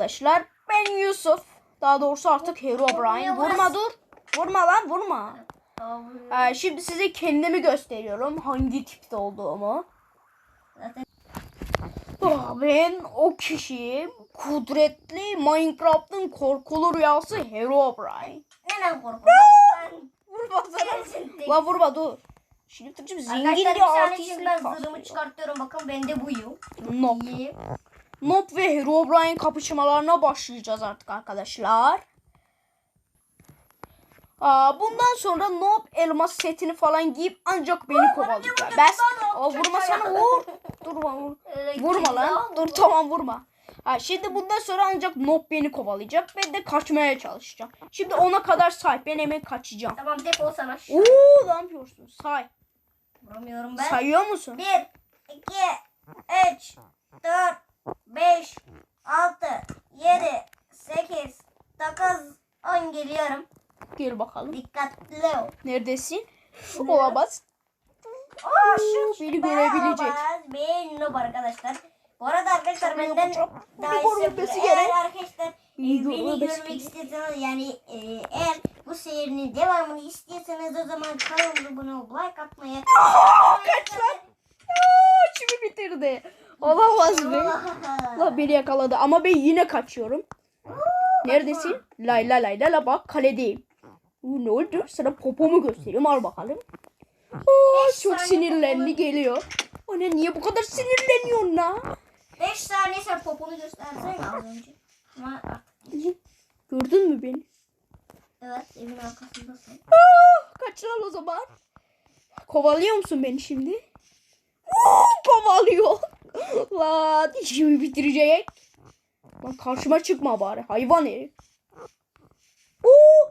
Arkadaşlar ben Yusuf. Daha doğrusu artık Hero Brian. Vurma dur. Vurma lan vurma. Ee, şimdi size kendimi gösteriyorum. Hangi tipte olduğumu. Ah, Ben o kişiyim. Kudretli Minecraft'ın korkulu rüyası Hero Brian. neden korkuyorsun? Vurma tek. La vurma dur. Şimdi Türkçüm zengin Arkadaşlar bir bir saniye artistlik şimdi ben kastıyor. zırhımı çıkartıyorum. Bakın bende buyum. Nope. İyi. Nob ve Herobrine kapışmalarına başlayacağız artık arkadaşlar. Aa, bundan sonra Nob elmas setini falan giyip ancak beni kovalayacak. Ben vurma sana vur. Durma vur. Vurma lan. Dur tamam vurma. Ha, şimdi bundan sonra ancak Nob beni kovalayacak. Ben de kaçmaya çalışacağım. Şimdi ona kadar say. Ben hemen kaçacağım. Tamam defol sana. Oo ne yapıyorsun? Say. Vuramıyorum ben. Sayıyor musun? 1, 2, 3, 4, 5, 6, 7, 8, 9, 10 geliyorum. Gel bakalım. Dikkatli ol. Neredesin? Olamaz. Aa, şu Beni görebilecek. Olamaz. Noob arkadaşlar. Bu arada arkadaşlar benden daha iyisi. Eğer arkadaşlar İyi e, beni görmek istiyorsanız yani e, eğer bu serinin devamını istiyorsanız o zaman kanalıma abone olup like atmayı. Kaç lan. Aa, içimi bitirdi. Olamaz mı? La beni yakaladı ama ben yine kaçıyorum. Neredesin? Lay la lay la la bak kaledeyim. Ne oldu? Sana popomu göstereyim al bakalım. Aa, çok sinirlendi geliyor. Anne niye bu kadar sinirleniyorsun la? 5 saniye sen poponu göstersen az önce. Ama artık Gördün mü beni? evet evin arkasındasın. Aa, kaç lan o zaman? Kovalıyor musun beni şimdi? Kovalıyor. Lan işimi bitirecek. Lan karşıma çıkma bari hayvan herif. Oo,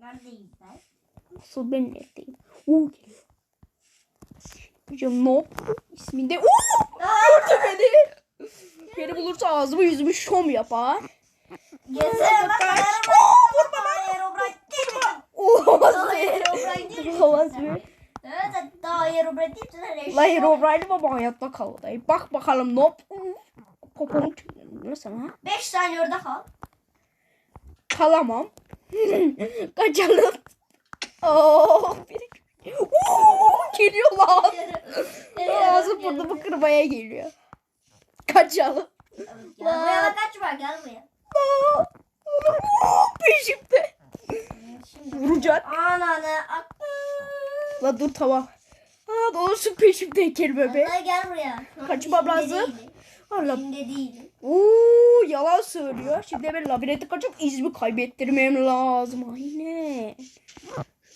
Neredeyim ben? Asıl ben neredeyim? Oo. Hocam no isminde. Oo gördü beni. Beni bulursa ağzımı yüzümü şom yapar. Gezer bak. Oo, vurma lan. Olamaz mi? Olamaz be. Aerobray değil? La Herobrine'im ama hayatta kaldı. Bak bakalım no. Popomu tüylerim sana. 5 saniye orada kal. Kalamam. Kaçalım. Oo, biri... Oo, geliyor lan. Ağzı burnumu kırmaya geliyor. Kaçalım. Buraya kaçma gel buraya. Peşimde. Vuracak. ananı. La dur tamam. Aa, doğrusu peşimdeyken bebe. Allah gel buraya. Kaçmam lazım. Allah. İçinde değilim. Oo, yalan söylüyor. Şimdi ben labirente kaçıp izimi kaybettirmem lazım. Aynen.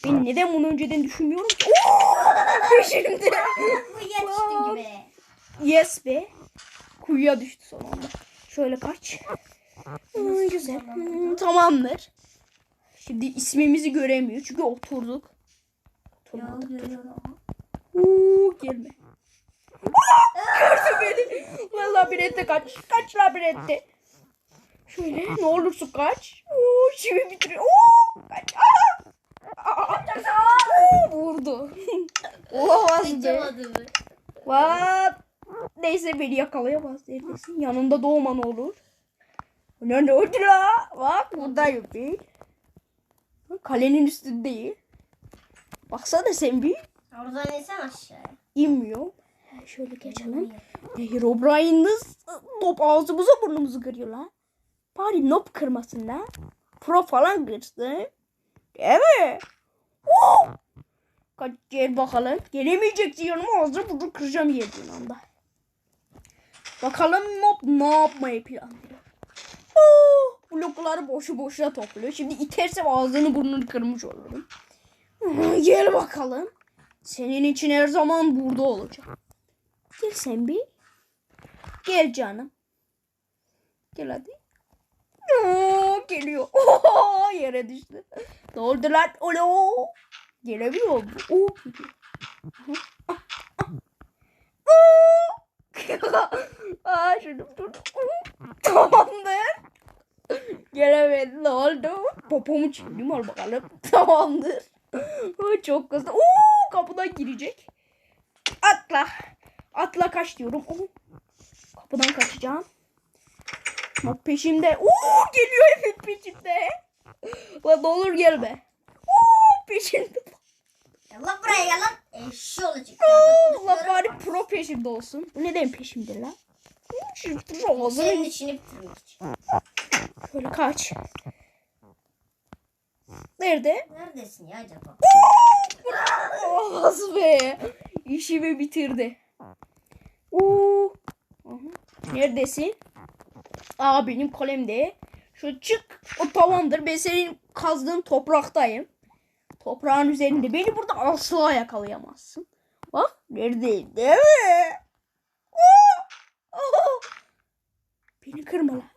Ben neden bunu önceden düşünmüyorum ki? Oo. Kuyuya düştüm gibi. Yes be. Kuyuya düştü son anda. Şöyle kaç. Aa, güzel. Hmm, tamamdır. Şimdi ismimizi göremiyor çünkü oturduk. Ya Oturmadık. görüyorum. Oo, gelme. Gördü beni. Lan labirente kaç. Kaç labirente. Şöyle ne olursun kaç. Oo, şimdi bitiriyor. Oo, kaç. Oo, vurdu. Olamaz be. Kaçamadım. What? Neyse beni yakalayamaz. Neredesin? Yanında doğman olur. Ne ne oldu la? Bak buradayım bir. Kalenin üstündeyim. Baksana sen bir. Oradan insan aşağıya. inmiyor. Şöyle geçelim. Herobrine'ınız top ağzımıza burnumuzu kırıyor lan. Bari nop kırmasın lan. Pro falan kırsın. Değil mi? Oo! Kaç gel bakalım. Gelemeyecek diyorum ağzını bunu kıracağım yediğin anda. Bakalım nop ne yapmayı planlıyor. Oo! Blokları boşu boşuna topluyor. Şimdi itersem ağzını burnunu kırmış olurum. Gel bakalım. Senin için her zaman burada olacağım. Gel sen bir. Gel canım. Gel hadi. Oo, geliyor. Oo, yere düştü. Ne oldu lan? Olo. Gelemiyor mu? Oo, ah, ah. Aa, şunu dur. Tamamdır. Gelemedi. Ne oldu? Popomu çektim al bakalım. Tamamdır. Çok kızdı. Oo, kapıdan girecek. Atla. Atla kaç diyorum. Oo. Kapıdan kaçacağım. Kaçma peşimde. Oo geliyor evet peşimde. Lan ne olur gelme. Oo peşimde. Gel lan buraya gel lan. Eşşi olacak. Allah bari pro peşimde olsun. Bu neden peşimde lan? Çırptı ağzını. Senin işini bitirmek için. Şöyle kaç. Nerede? Neredesin ya acaba? Olmaz be. İşimi bitirdi. Aha. Neredesin? Aa benim kalemde. Şu çık. O tamamdır. Ben senin kazdığın topraktayım. Toprağın üzerinde. Beni burada asla yakalayamazsın. Bak neredeyim değil mi? Oo. Oo. Beni kırma lan.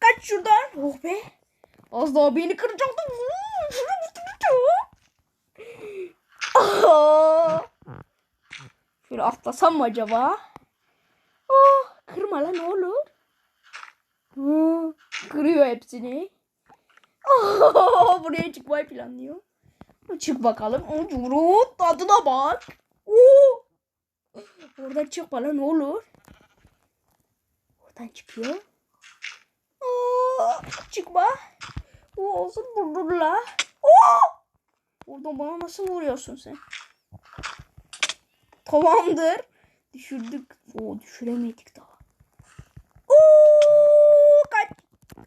Kaç şuradan. Oh be. Az daha beni kıracaktın. Aa! Şöyle atlasam mı acaba? Oh, kırma lan olur. Aa, kırıyor hepsini. Aa, buraya çıkmayı planlıyor. Çık bakalım. Ucurut tadına bak. Oo. Oradan çıkma lan olur. Oradan çıkıyor. Aa, çıkma. Bu olsun burnunla. Oo! Oradan bana nasıl vuruyorsun sen? Tamamdır. Düşürdük. Oo düşüremedik daha. Oo kaç.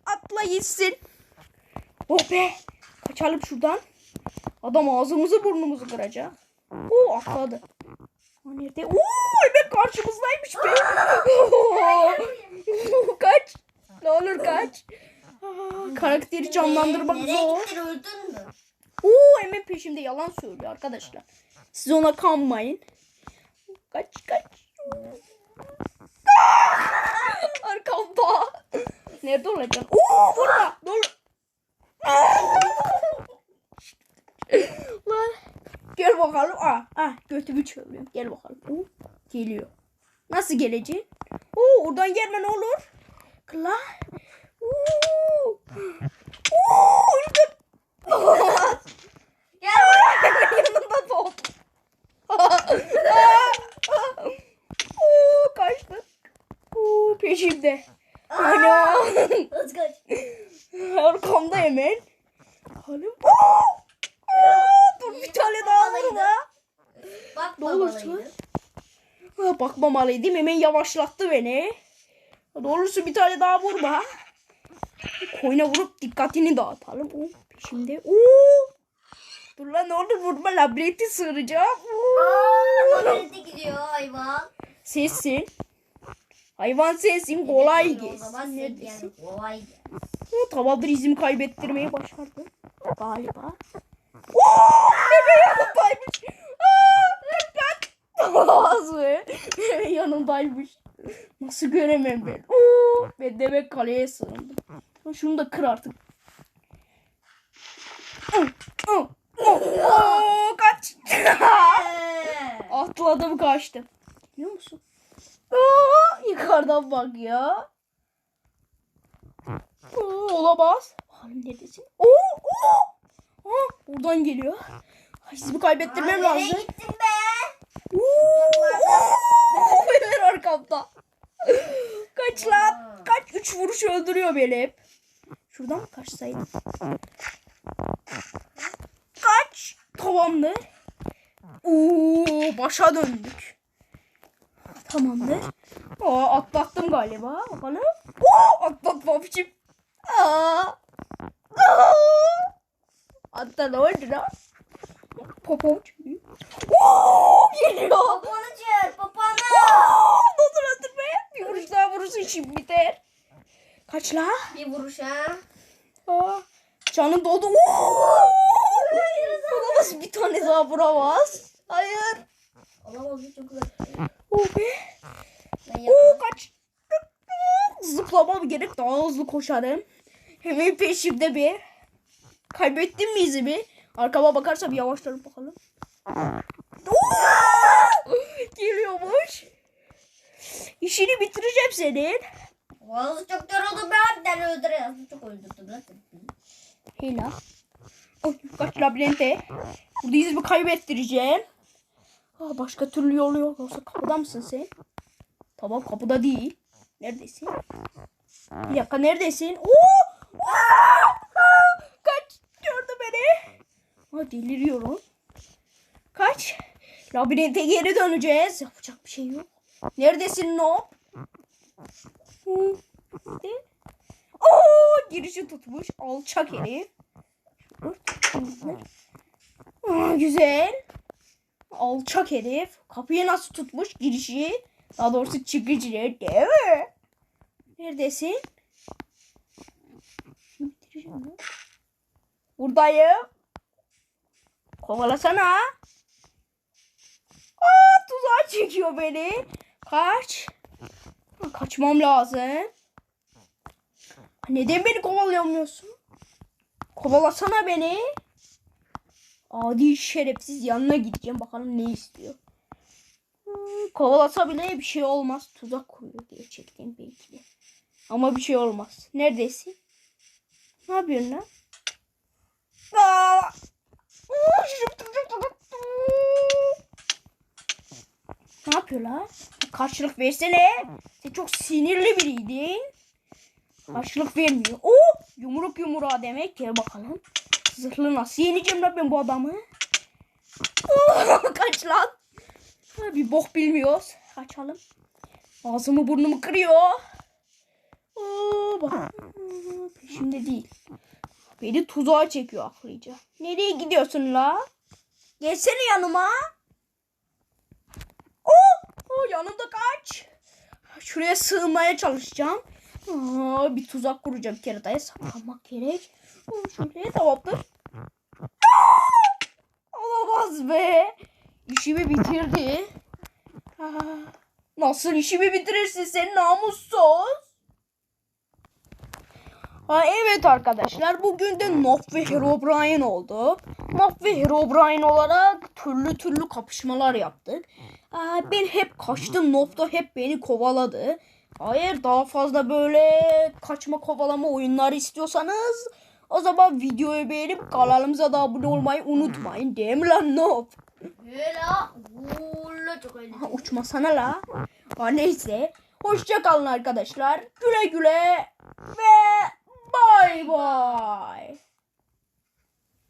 Atla gitsin. Oh be. Kaçalım şuradan. Adam ağzımızı burnumuzu kıracak. Oo atladı. Nerede? Oo hemen karşımızdaymış be. Oo, kaç. Ne olur kaç. Aa, karakteri canlandırmak Nereye zor. gittin öldün mü? Oo hemen peşimde yalan söylüyor arkadaşlar. Siz ona kanmayın. Kaç kaç. Arkamda. Nerede olacaksın? Oo burada. Dur. Lan. Gel bakalım. Ah, ah götümü çeviriyorum. Gel bakalım. Oo, geliyor. Nasıl geleceksin? Oo oradan gelme ne olur. Kla. Oo öldüm. Gel yanında doğdu. Oo, kaçtı. Oo, peşimde. Ana. Hız kaç. Arkamda hemen. Hanım. Oo! Aa, dur bir tane daha vurma. Bak Ne olursa. Ha, bakmamalıydım. Hemen yavaşlattı beni. Doğrusu bir tane daha vurma. Koyuna vurup dikkatini dağıtalım. Oo, peşimde. Oo! Dur lan ne olur vurma labirenti sığıracağım. Aa, labirente gidiyor hayvan. Sensin. Hayvan sensin. Kolay O gelsin. Neredesin? kolay gelsin. Tamamdır izimi kaybettirmeyi başardım. Galiba. Oo! Bebe yanındaymış. Aa, dikkat. Az be. Bebe yanındaymış. Nasıl göremem ben? Oo! Ben demek kaleye sığındım. Şunu da kır artık. Oo, kaç. Atladım kaçtım. Biliyor musun? Aa, yukarıdan bak ya. Oo, olamaz. Bakalım neredesin? Oo, oo. Aa, buradan geliyor. Ay, sizi kaybettirmem nereye lazım. gittin be? Oo. Benim arkamda. Kaç lan. Kaç. Üç vuruş öldürüyor beni hep. Şuradan mı kaçsaydım? Kaç. Tamamdır. Oo, başa döndük. Tamamdır. Aa, atlattım galiba. Bakalım. Oo, atlatmamışım. Aa. Aa. Hatta ne oldu lan? Popom çıkıyor. Oo, geliyor. Poponu çağır poponu. Oo, ne olur öldürme. Bir vuruş daha vurursun şimdi biter. Kaç la? Bir vuruş ha. Aa, canım doldu. Oo. Olamaz bir tane daha vuramaz. Hayır. Olamaz bu çok uzak. Be. Ben Oo kaç. Zıplamam gerek daha hızlı koşarım. Hemen peşimde bir. Kaybettim mi izimi? Arkama bakarsam yavaşlarım bakalım. Geliyormuş. İşini bitireceğim senin. Vallahi çok yoruldum ben. Bir tane öldürüyorsun. Çok öldürdüm. Hila. Kaç labirente. Burada izimi kaybettireceğim. Aa, başka türlü yolu yok. Yoksa kapıda mısın sen? Tamam kapıda değil. Neredesin? Bir dakika neredesin? Oo! Aa! Kaç! Gördü beni. Ha, deliriyorum. Kaç. Labirente geri döneceğiz. Yapacak bir şey yok. Neredesin no? Oo, girişi tutmuş. Alçak herif. Dur. Aa, güzel. Alçak herif. Kapıyı nasıl tutmuş girişi? Daha doğrusu çıkıcı değil mi? Neredesin? Buradayım. Kovalasana. Aa, tuzağa çekiyor beni. Kaç. Kaçmam lazım. Neden beni kovalayamıyorsun? Kovalasana beni. Adi şerefsiz yanına gideceğim. Bakalım ne istiyor. Hmm, kovalasa bile bir şey olmaz. Tuzak kuruyor gerçekten belki de. Ama bir şey olmaz. Neredesin? Ne yapıyorsun lan? Ne yapıyorlar? Karşılık versene. Sen çok sinirli biriydin. Karşılık vermiyor. Oo, yumruk yumruğa demek. Gel bakalım. Zırhlı nasıl yeneceğim lan ben bu adamı? Kaç lan. Bir bok bilmiyoruz. Kaçalım. Ağzımı burnumu kırıyor. Oo, bak. Peşimde değil. Beni tuzağa çekiyor aklıca. Nereye gidiyorsun la? Gelsene yanıma. Oo, oo, yanımda kaç. Şuraya sığmaya çalışacağım. Aa, bir tuzak kuracağım daha saklanmak gerek. Tamamdır. Aa! Olamaz be. İşimi bitirdi. Nasıl işimi bitirirsin sen namussuz? Ha, evet arkadaşlar bugün de Nof ve Herobrine oldu. Nof ve Herobrine olarak türlü türlü kapışmalar yaptık. Aa, ben hep kaçtım Nof da hep beni kovaladı. Eğer daha fazla böyle kaçma kovalama oyunları istiyorsanız o zaman videoyu beğenip kanalımıza da abone olmayı unutmayın. Değil mi lan öyle. Ha, uçmasana la. Ha, neyse. Hoşça kalın arkadaşlar. Güle güle ve bay bay.